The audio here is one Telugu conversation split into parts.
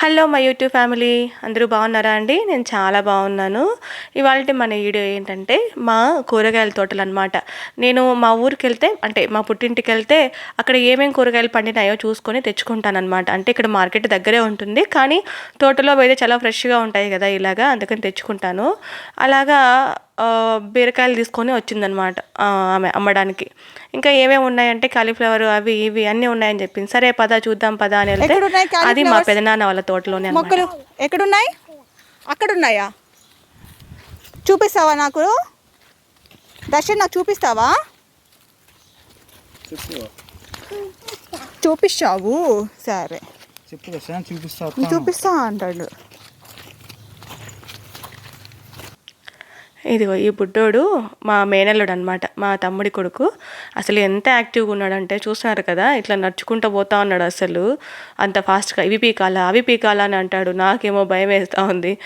Hello my YouTube family. అందరూ బాగున్నారా అండి? నేను చాలా బాగున్నాను. ఇవాళ మన వీడియో ఏంటంటే మా కూరగాయల తోటలు అనమాట నేను మా ఊరికి వెళ్తే అంటే మా పుట్టింటికి వెళ్తే అక్కడ ఏమేమి కూరగాయలు పండినాయో చూసుకొని తెచ్చుకుంటానమాట అంటే ఇక్కడ మార్కెట్ దగ్గరే ఉంటుంది. కానీ తోటలో అయితే చాలా ఫ్రెష్గా ఉంటాయి కదా ఇలాగా అందుకని తెచ్చుకుంటాను. అలాగా బీరకాయలు తీసుకొని వచ్చిందనమాట ఆమె అమ్మడానికి. ఇంకా ఏమేమి ఉన్నాయంటే కాలీఫ్లవర్ అవి ఇవి అన్నీ ఉన్నాయని చెప్పింది. సరే పద చూద్దాం పద అని వెళ్తే అది మా? పెదనాన్న వాళ్ళ తోటలోనే అన్నమాట. మొక్కలు ఎక్కడున్నాయి? అక్కడున్నాయా? చూపిస్తావా నాకు? దర్శన్ నాకు చూపిస్తావా? చూపిస్తావు. సరే. చూపిస్తా అంటాడు. ఇదిగో ఈ బుడ్డోడు మా మేనల్లుడు అనమాట మా తమ్ముడి కొడుకు. అసలు ఎంత యాక్టివ్గా ఉన్నాడంటే చూస్తున్నారు కదా ఇట్లా నడుచుకుంటూ పోతా ఉన్నాడు అసలు. అంత ఫాస్ట్గా ఇవి పీకాలా అవి పీకాలా అని అంటాడు. నాకేమో భయం వేస్తూ ఉంది.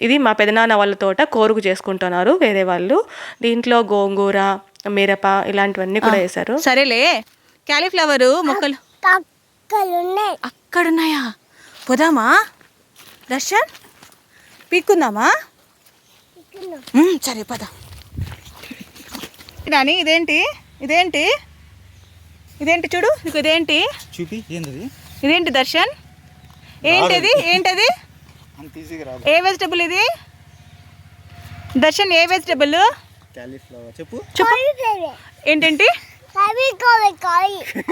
ఇది మా పెదనాన్న వాళ్ళ తోట కోరుకు చేసుకుంటున్నారు వేరే వాళ్ళు. దీంట్లో గోంగూర మిరప ఇలాంటివన్నీ కూడా వేశారు. సరేలే. క్యాలీఫ్లవర్ మొక్కలు. అక్కడున్నాయా? పోదామా? దర్శన్? పీక్కుందామా? సరే పద. నాని ఇదేంటి? ఇదేంటి? ఇదేంటి చూడు నీకు ఇదేంటి? చూపి ఏంది ఇదేంటి దర్శన్? ఏంటిది? ఏంటది? ఏ వెజిటబుల్ ఇది? దర్శన్ ఏ వెజిటబుల్? క్యాలీఫ్లవర్. చెప్పు. చెప్పు. ఏంటంటి?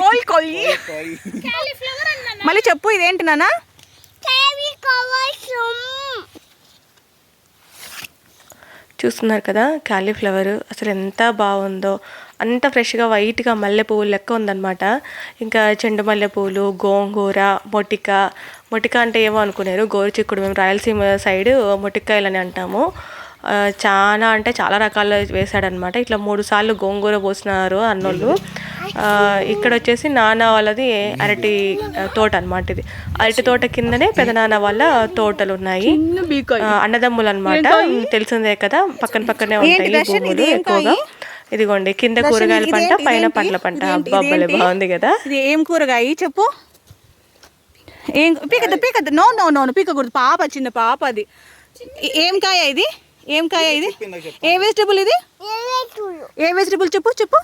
కోల్ కోలి మళ్ళీ చెప్పు ఇదేంటి నాన్న అవి కోవసం చూస్తున్నారు కదా క్యాలీఫ్లవరు అసలు ఎంత బాగుందో అంత ఫ్రెష్గా వైట్గా మల్లె పువ్వు లెక్క ఉందన్నమాట. ఇంకా చెండు మల్లె పువ్వులు గోంగూర మొటిక మొటిక అంటే ఏమో అనుకున్నారు గోరుచిక్కుడు మేము రాయలసీమ సైడ్ మొటికాయలని అంటాము. చాలా అంటే చాలా రకాలు వేశాడనమాట ఇట్లా మూడు సార్లు గోంగూర పోసినారు అన్నోళ్ళు. ఇక్కడ వచ్చేసి నాన్న వాళ్ళది అరటి తోట అనమాట ఇది. అరటి తోట కిందనే పెదనాన్న వాళ్ళ తోటలు ఉన్నాయి అన్నదమ్ములు అనమాట తెలిసిందే కదా పక్కన పక్కనే ఉంటాయి? భూములు ఎక్కువగా. ఇదిగోండి కింద కూరగాయల పంట? పైన? పండ్ల పంట? అబ్బాబ్బలే ఇదేంటి? బాగుంది కదా. ఇది ఏం కూరగాయ? చెప్పు. ఏం పీకద్దు పీకద్దు. నో నో నో పీకకూడదు. పాప చిన్న పాప అది. ఏం కాయ ఇది? ఏం కాయ ఇది? ఏ వెజిటబుల్ ఇది? ఏ వెజిటబుల్ చెప్పు చెప్పు.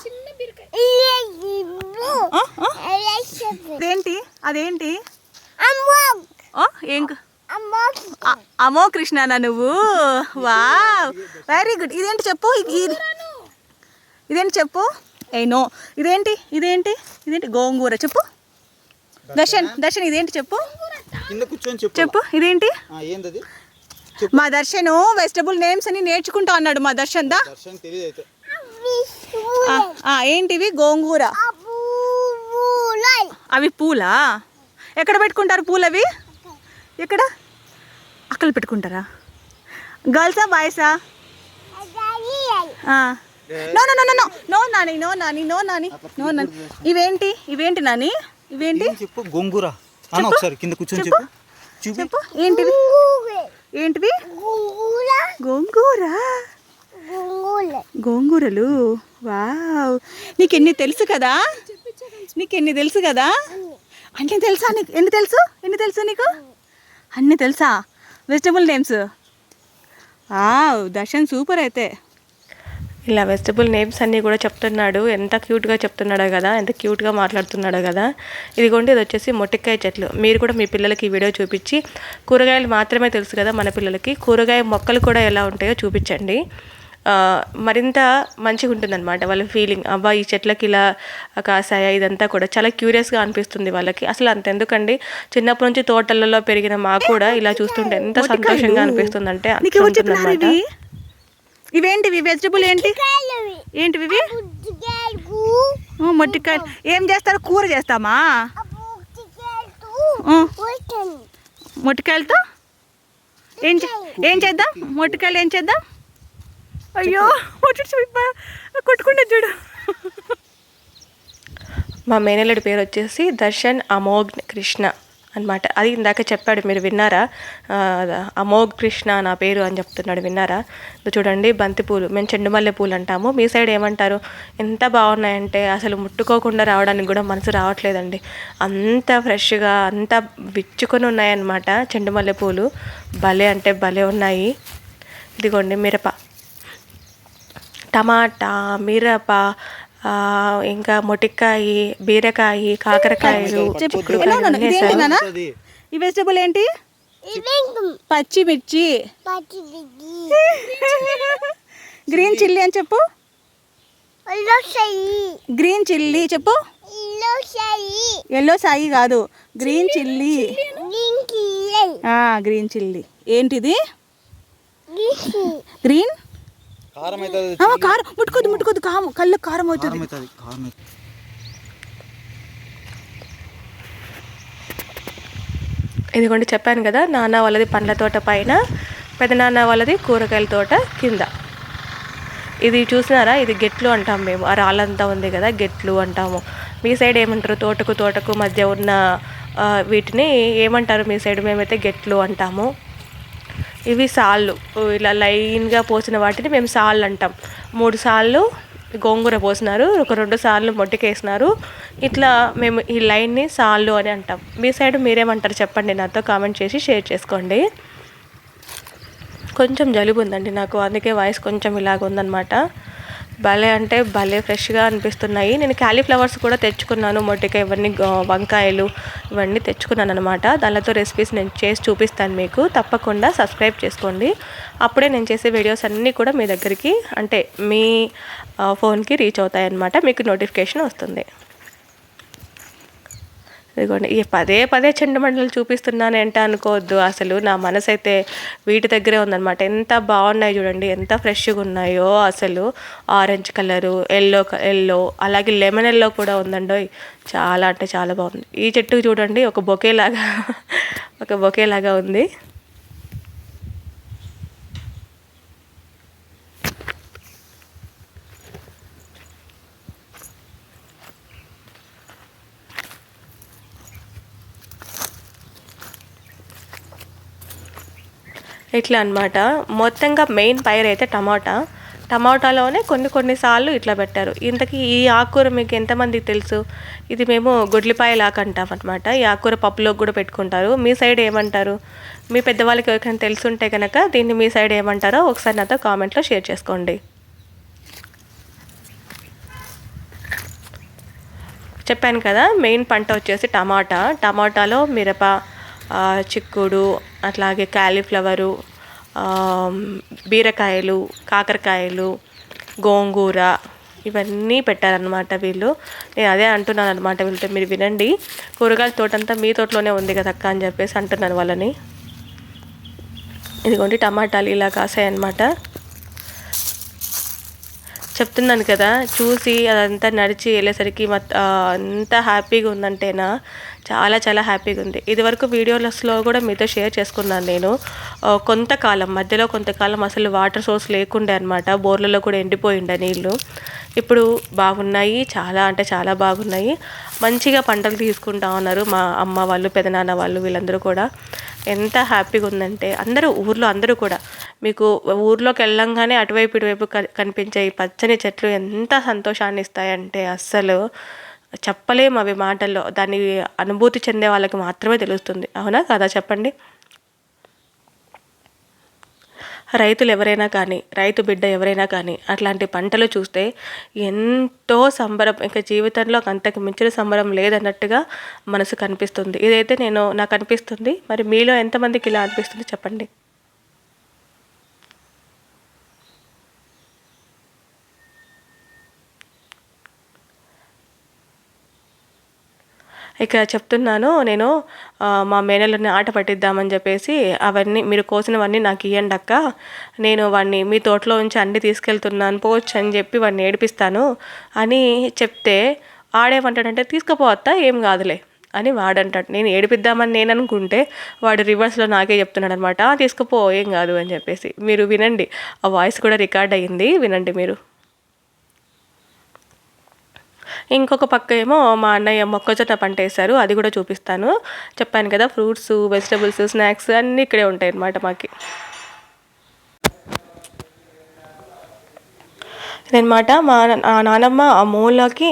అదేంటి? అదేంటి? అమ్మో ఆ, ఏం అమ్మో కృష్ణనా నువ్వు? వావ్. వెరీ గుడ్ ఇదేంటి చెప్పు? ఇది ఇదేంటి చెప్పు? ఏ నో. ఇదేంటి? ఇదేంటి? ఇదేంటి? గోంగూర. చెప్పు. దర్శన్ దర్శన్ ఇదేంటి చెప్పు? చెప్పు. చెప్పు. ఇదేంటి? మా దర్శను వెజిటబుల్ నేమ్స్ అని నేర్చుకుంటా అన్నాడు మా దర్శన్ దా. ఏంటివి? గోంగూర. అవి పూలా. ఎక్కడ పెట్టుకుంటారు పూలు అవి ఎక్కడ? అక్కడ పెట్టుకుంటారా? గర్ల్సా బాయ్సా no no no no no. Nani no Nani no Nani no Nani. ఇవేంటి? ఇవేంటి నాని? ఇవేంటి? చెప్పు? గోంగూర. అన్న ఒకసారి కింద కూర్చొని చెప్పు. చూపి. చెప్పు. ఏంటివి? ఏంటివి గుంగుల గోంగూర? గోంగూరలు? వావ్. నీకు ఎన్ని తెలుసు కదా? నీకు ఎన్ని తెలుసు కదా? అన్ని తెలుసా నీకు? ఎన్ని తెలుసు? ఎన్ని తెలుసు నీకు? అన్ని తెలుసా? Vegetable names wow Darshan super అయితే. ఇలా వెజిటబుల్ నేమ్స్ అన్నీ కూడా చెప్తున్నాడు. ఎంత క్యూట్గా చెప్తున్నాడో కదా ఎంత క్యూట్గా మాట్లాడుతున్నాడో కదా. ఇదిగోండి ఇది వచ్చేసి మొట్టికాయ చెట్లు. మీరు కూడా మీ పిల్లలకి ఈ వీడియో చూపించి కూరగాయలు మాత్రమే తెలుసు కదా మన పిల్లలకి. కూరగాయ మొక్కలు కూడా ఎలా ఉంటాయో చూపించండి. మరింత మంచిగా ఉంటుందన్నమాట వాళ్ళ ఫీలింగ్ అబ్బా ఈ చెట్లకి ఇలా కాసాయా? ఇదంతా కూడా చాలా క్యూరియస్గా అనిపిస్తుంది వాళ్ళకి. అసలు అంత ఎందుకండి చిన్నప్పటి నుంచి తోటలలో పెరిగిన మాకు కూడా ఇలా చూస్తుంటే ఎంత సంతోషంగా అనిపిస్తుందంటే అంత నీకు ఎవరు చెప్పినారు ఉంటుందన్నమాట. ఇవి ఇవేంటివి? వెజిటబుల్ ఏంటి? కాలవి ఏంటివి మొట్టికాయలు ఏం చేస్తారు? కూర చేస్తామా? మొట్టికాయలతో ఏం ఏం చేద్దాం? మొట్టికాయలు ఏం చేద్దాం? అయ్యో కొట్టుకుంటే చూడు. మా మేనల్లుడి పేరు వచ్చేసి దర్శన్ అమోఘ్ కృష్ణ. అన్నమాట. అది ఇందాక చెప్పాడు మీరు విన్నారా? అమోఘ్ కృష్ణ నా పేరు అని చెప్తున్నాడు విన్నారా? చూడండి బంతిపూలు మేము మేము చెండుమల్లె పూలు అంటాము. మీ సైడ్ ఏమంటారు? ఎంత బాగున్నాయంటే అసలు ముట్టుకోకుండా రావడానికి కూడా మనసు రావట్లేదండి. అంత ఫ్రెష్గా అంత విచ్చుకొని ఉన్నాయన్నమాట చెండుమల్లె పూలు. భలే అంటే భలే ఉన్నాయి. ఇదిగోండి మిరప. టమాటా మిరప ఇంకా మొటిక్కాయ బీరకాయ కాకరకాయలు ఈ వెజిటబుల్ ఏంటి? పచ్చిమిర్చి పచ్చిమిర్చి గ్రీన్ చిల్లీ అని చెప్పు. గ్రీన్ చిల్లీ చెప్పు. ఎల్లో సాయి కాదు. గ్రీన్ చిల్లీ గ్రీన్ చిల్లీ ఏంటిది? గ్రీన్ కారం అవుతుంది. ఆ, కారం ముట్టుకోదు ముట్టుకోదు. కాము కళ్ళు కారం అవుతుంది. కారం ఇదిగోండి చెప్పాను కదా నాన్న వాళ్ళది పండ్ల తోట పైన పెదనాన్న వాళ్ళది కూరగాయల తోట కింద. ఇది చూసినారా? ఇది గెట్లు అంటాం మేము. ఆ రాళ్ళంతా ఉంది కదా గెట్లు అంటాము. మీ సైడ్ ఏమంటారు? తోటకు తోటకు మధ్య ఉన్న వీటిని ఏమంటారు? మీ సైడ్ మేమైతే గెట్లు అంటాము. ఇవి సాళ్ళు. ఇలా లైన్గా పోసిన వాటిని మేము సాళ్ళు అంటాం. మూడు సార్లు గోంగూర పోసినారు. ఒక రెండు సార్లు మొట్టికేసినారు. ఇట్లా మేము ఈ లైన్ని సాళ్ళు అని అంటాం. మీ సైడ్ మీరేమంటారు చెప్పండి. నాతో కామెంట్ చేసి షేర్ చేసుకోండి. కొంచెం జలుబు ఉందండి నాకు. అందుకే వాయిస్ కొంచెం ఇలాగ ఉందన్నమాట భలే అంటే భలే ఫ్రెష్గా అనిపిస్తున్నాయి. నేను క్యాలీఫ్లవర్స్ కూడా తెచ్చుకున్నాను. మొట్టికాయ ఇవన్నీ వంకాయలు ఇవన్నీ తెచ్చుకున్నాను అనమాట దానితో రెసిపీస్ నేను చేసి చూపిస్తాను మీకు. తప్పకుండా సబ్స్క్రైబ్ చేసుకోండి. అప్పుడే నేను చేసే వీడియోస్ అన్నీ కూడా మీ దగ్గరికి అంటే మీ ఫోన్కి రీచ్ అవుతాయి అన్నమాట మీకు నోటిఫికేషన్ వస్తుంది. ఇదిగోండి. ఈ పదే పదే చెండుమండలు చూపిస్తున్నాను ఏంట అనుకోవద్దు. అసలు నా మనసు అయితే వీటి దగ్గరే ఉందన్నమాట. ఎంత బాగున్నాయి చూడండి. ఎంత ఫ్రెష్గా ఉన్నాయో అసలు. ఆరెంజ్ కలరు ఎల్లో ఎల్లో అలాగే లెమన్ ఎల్లో కూడా ఉందండి. చాలా అంటే చాలా బాగుంది. ఈ చెట్టు చూడండి. ఒక బొకేలాగా ఒక బొకేలాగా ఉంది. ఇట్లా అన్నమాట. మొత్తంగా మెయిన్ పైర్ అయితే టమాటా. టమాటాలోనే కొన్ని కొన్నిసార్లు ఇట్లా పెట్టారు. ఇంతకీ ఈ ఆకుకూర మీకు ఎంతమందికి తెలుసు? ఇది మేము గుడ్లిపాయలాక అంటాం అనమాట ఈ ఆకుకూర పప్పులోకి కూడా పెట్టుకుంటారు. మీ సైడ్ ఏమంటారు? మీ పెద్దవాళ్ళకి ఎవరికైనా తెలుసుంటే కనుక దీన్ని మీ సైడ్ ఏమంటారో ఒకసారి నాతో కామెంట్లో షేర్ చేసుకోండి. చెప్పాను కదా మెయిన్ పంట వచ్చేసి టమాటా. టమాటాలో మిరప చిక్కుడు అట్లాగే క్యాలీఫ్లవరు బీరకాయలు కాకరకాయలు గోంగూర ఇవన్నీ పెట్టారనమాట వీళ్ళు. నేను అదే అంటున్నాను అనమాట వీళ్ళతో మీరు వినండి. కూరగాయల తోటంతా మీ తోటలోనే ఉంది కదా అక్క అని చెప్పేసి అంటున్నాను వాళ్ళని. ఇదిగోండి టమాటాలు ఇలా కాసాయన్నమాట. చెప్తున్నాను కదా చూసి అదంతా నడిచి వెళ్ళేసరికి మత్ అంత హ్యాపీగా ఉందంటేనా? చాలా చాలా హ్యాపీగా ఉంది. ఇదివరకు వీడియోస్లో కూడా మీతో షేర్ చేసుకున్నాను నేను. కొంతకాలం మధ్యలో కొంతకాలం అసలు వాటర్ సోర్స్ లేకుండే అనమాట బోర్లలో కూడా ఎండిపోయిండే నీళ్ళు ఇప్పుడు బాగున్నాయి చాలా అంటే చాలా బాగున్నాయి. మంచిగా పంటలు తీసుకుంటా ఉన్నారు మా అమ్మ వాళ్ళు పెదనాన్న వాళ్ళు వీళ్ళందరూ కూడా. ఎంత హ్యాపీగా ఉందంటే అందరూ ఊర్లో అందరూ కూడా. మీకు ఊర్లోకి వెళ్ళంగానే అటువైపు ఇటువైపు క- కనిపించే ఈ పచ్చని చెట్లు ఎంత సంతోషాన్ని ఇస్తాయంటే అస్సలు. చెప్పలేము అవి మాటల్లో. దాన్ని అనుభూతి చెందే వాళ్ళకి మాత్రమే తెలుస్తుంది. అవునా కదా? చెప్పండి. రైతులు ఎవరైనా కానీ రైతు బిడ్డ ఎవరైనా కానీ అట్లాంటి పంటలు చూస్తే ఎంతో సంబరం ఇంకా జీవితంలో అంతకు మించిన సంబరం లేదన్నట్టుగా మనసు కనిపిస్తుంది. ఇదైతే నేను నాకు అనిపిస్తుంది. మరి మీలో ఎంతమందికి ఇలా అనిపిస్తుంది? చెప్పండి. ఇక చెప్తున్నాను నేను మా మేనల్ని ఆట పట్టిద్దామని చెప్పేసి అవన్నీ మీరు కోసినవన్నీ నాకు ఇవ్వండి అక్క. నేను వాడిని మీ తోటలో ఉంచి అన్ని తీసుకెళ్తున్నాను పోవచ్చు అని చెప్పి వాడిని ఏడిపిస్తాను అని చెప్తే ఆడేమంటాడంటే తీసుకుపోవత్తా ఏం కాదులే అని వాడంటాడు. నేను ఏడిపిద్దామని నేను అనుకుంటే వాడు రివర్స్లో నాకే చెప్తున్నాడు అనమాట తీసుకుపో ఏం కాదు అని చెప్పేసి. మీరు వినండి ఆ వాయిస్ కూడా రికార్డ్ అయ్యింది వినండి మీరు. ఇంకొక పక్క ఏమో మా అన్నయ్య మొక్కజొన్న పంట వేశారు అది కూడా చూపిస్తాను. చెప్పాను కదా ఫ్రూట్స్ వెజిటబుల్స్ స్నాక్స్ అన్నీ ఇక్కడే ఉంటాయి అన్నమాట మాకి. ఇదనమాట మా నానమ్మ ఆ మూలకి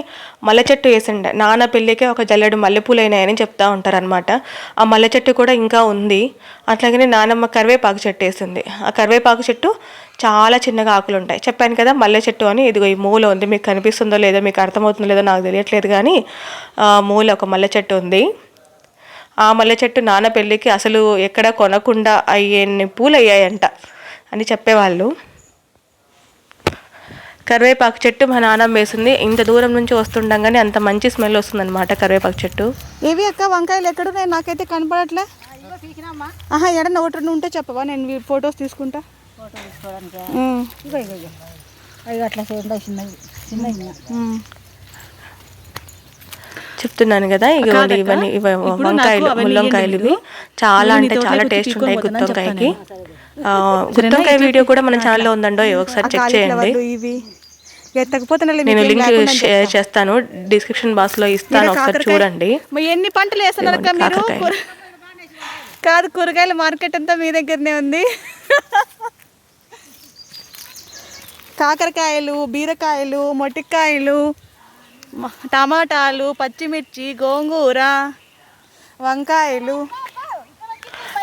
మల్లె చెట్టు వేసిండే. నాన్న పెళ్ళికే ఒక జల్లెడు మల్లెపూలు అయినాయని చెప్తా ఉంటారనమాట ఆ మల్లె చెట్టు కూడా ఇంకా ఉంది. అట్లాగనే నానమ్మ కరివేపాకు చెట్టు వేసింది. ఆ కరివేపాకు చెట్టు చాలా చిన్నగా ఆకులు ఉంటాయి. చెప్పాను కదా మల్లె చెట్టు అని ఇదిగో ఈ మూల ఉంది మీకు కనిపిస్తుందో లేదో మీకు అర్థమవుతుందో లేదో నాకు తెలియట్లేదు కానీ ఆ మూల ఒక మల్లె చెట్టు ఉంది. ఆ మల్లె చెట్టు నాన్న పెళ్ళికి అసలు ఎక్కడ కొనకుండా అయ్యేన్ని పూలు అయ్యాయంట అని చెప్పేవాళ్ళు. కరివేపాకు చెట్టు మా నాన్నమ్మ వేసింది ఇంత దూరం నుంచి వస్తుండగానే అంత మంచి స్మెల్ వస్తుందన్నమాట కరివేపాకు చెట్టు. ఏవి అక్క వంకాయలు ఎక్కడున్నాయి? నాకైతే కనపడట్లే. ఆహా ఎడన్నా ఒకటి రెండు ఉంటే చెప్పవా? నేను ఫొటోస్ తీసుకుంటా. ఉమ్. అవి అట్లా చూడండి చిన్నవి చిన్నవి ఉమ్. చెప్తున్నాను కదా కాదక్క, ఇవన్నీ ఇవ వంకాయలు ముల్లంకాయలు ఇవి. చాలా అంటే చాలా టేస్ట్ ఉంటాయి గుత్తొంకాయకి. గుత్తొంకాయ వీడియో కూడా మన ఛానల్లో ఉందండో ఒకసారి చెక్ చేయండి. నేను లింక్ షేర్ చేస్తాను డిస్క్రిప్షన్ బాక్స్లో ఇస్తాను ఒకసారి చూడండి. ఎన్ని పంటలు వేస్తున్నారు కాదు కూరగాయల మార్కెట్ అంతా మీ దగ్గరనే ఉంది. కాకరకాయలు బీరకాయలు మొటికాయలు టమాటాలు పచ్చిమిర్చి గోంగూర వంకాయలు.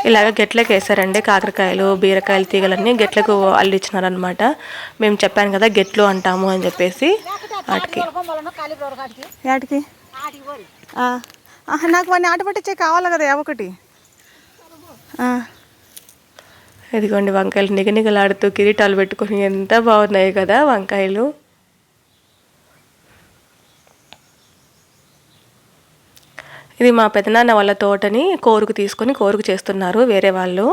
ఇలాగ గెట్లకు వేసారండి కాకరకాయలు బీరకాయలు తీగలన్నీ గెట్లకు అల్లిచ్చినారనమాట. మేము చెప్పాను కదా గెట్లు అంటాము అని చెప్పేసి వాటికి వాటికి నాకు వాడిని ఆట పట్టించే కావాలి కదా ఒకటి. ఇదిగోండి వంకాయలు నిగనిగలాడుతూ కిరీటాలు పెట్టుకొని ఎంత బాగున్నాయి కదా వంకాయలు. ఇది మా పెదనాన్న వాళ్ళ తోటని కోరుకు తీసుకొని కోరుకు చేస్తున్నారు వేరే వాళ్ళు.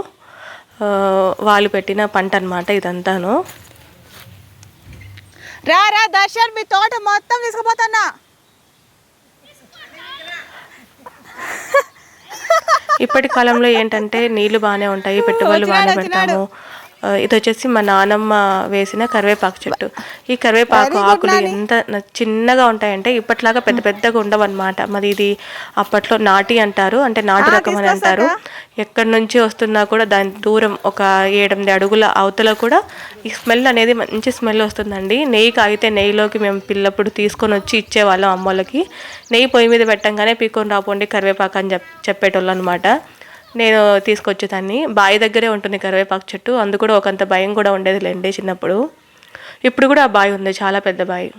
వాళ్ళు పెట్టిన పంట అనమాట ఇదంతాను. రా రా దర్శన్ మీ తోట మొత్తం తీసుకుపోతానా ఇప్పటి కాలంలో ఏంటంటే నీళ్ళు బాగానే ఉంటాయి పెట్టుబడులు బాగానే పెడతాము. ఇది వచ్చేసి మా నానమ్మ వేసిన కరివేపాకు చెట్టు. ఈ కరివేపాకు ఆకులు ఎంత చిన్నగా ఉంటాయంటే ఇప్పట్లాగా పెద్ద పెద్దగా ఉండవన్నమాట. మరి ఇది అప్పట్లో నాటి అంటారు అంటే నాటు రకం అని అంటారు. ఎక్కడి నుంచి వస్తున్నా కూడా దాని దూరం ఒక ఏడెనిమిది అడుగుల అవతల కూడా ఈ స్మెల్ అనేది మంచి స్మెల్ వస్తుందండి. నెయ్యి కాగితే నెయ్యిలోకి మేము పిల్లప్పుడు తీసుకొని వచ్చి ఇచ్చేవాళ్ళం అమ్మోళ్ళకి. నెయ్యి పొయ్యి మీద పెట్టంగానే పీక్కొని రాపోండి కరివేపాకు అని చెప్ చెప్పేటోళ్ళు అనమాట నేను తీసుకొచ్చేదాన్ని బావి దగ్గరే ఉంటుంది కరివేపాకు చెట్టు. అందు కూడా ఒకంత భయం కూడా ఉండేది లేండి చిన్నప్పుడు. ఇప్పుడు కూడా ఆ బావి ఉంది చాలా పెద్ద బావి.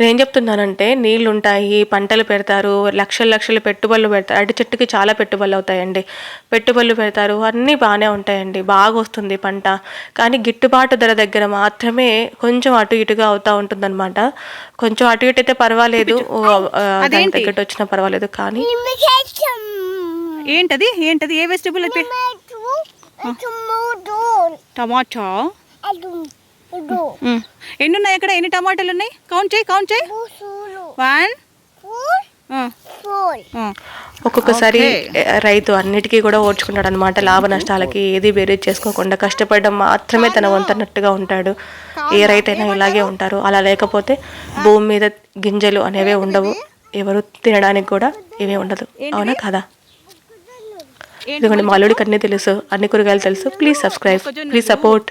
నేనేం చెప్తున్నానంటే నీళ్ళు ఉంటాయి పంటలు పెడతారు లక్షల లక్షల పెట్టుబడులు పెడతారు. అరటి చెట్టుకి చాలా పెట్టుబడులు అవుతాయండి. పెట్టుబడులు పెడతారు అన్నీ బాగానే ఉంటాయండి. బాగా వస్తుంది పంట. కానీ గిట్టుబాటు ధర దగ్గర మాత్రమే కొంచెం అటు ఇటుగా అవుతూ ఉంటుందన్నమాట. కొంచెం అటు ఇటు అయితే పర్వాలేదు. తగ్గట్టు వచ్చినా పర్వాలేదు. కానీ. ఏంటది? ఏంటది? ఏ వెజిటబుల్ అది. Tomato. టమాటా. ఎన్ని ఉన్నాయి ఇక్కడ ఎన్ని టమాటాలు ఉన్నాయి? కౌంట్ చేయి కౌంట్ చేయి. వన్. ఒక్కొక్కసారి రైతు అన్నిటికీ కూడా ఓడ్చుకుంటాడు అనమాట లాభ నష్టాలకి ఏది బేరీ చేసుకోకుండా కష్టపడడం మాత్రమే తన వంతన్నట్టుగా ఉంటాడు. ఏ రైతైనా ఇలాగే ఉంటారు. అలా లేకపోతే భూమి మీద గింజలు అనేవే ఉండవు. ఎవరు తినడానికి కూడా ఏమీ ఉండదు. అవునా కదా? ఇదిగోండి మా అల్లుడికి అన్నీ తెలుసు అన్ని కూరగాయలు తెలుసు. Please subscribe please support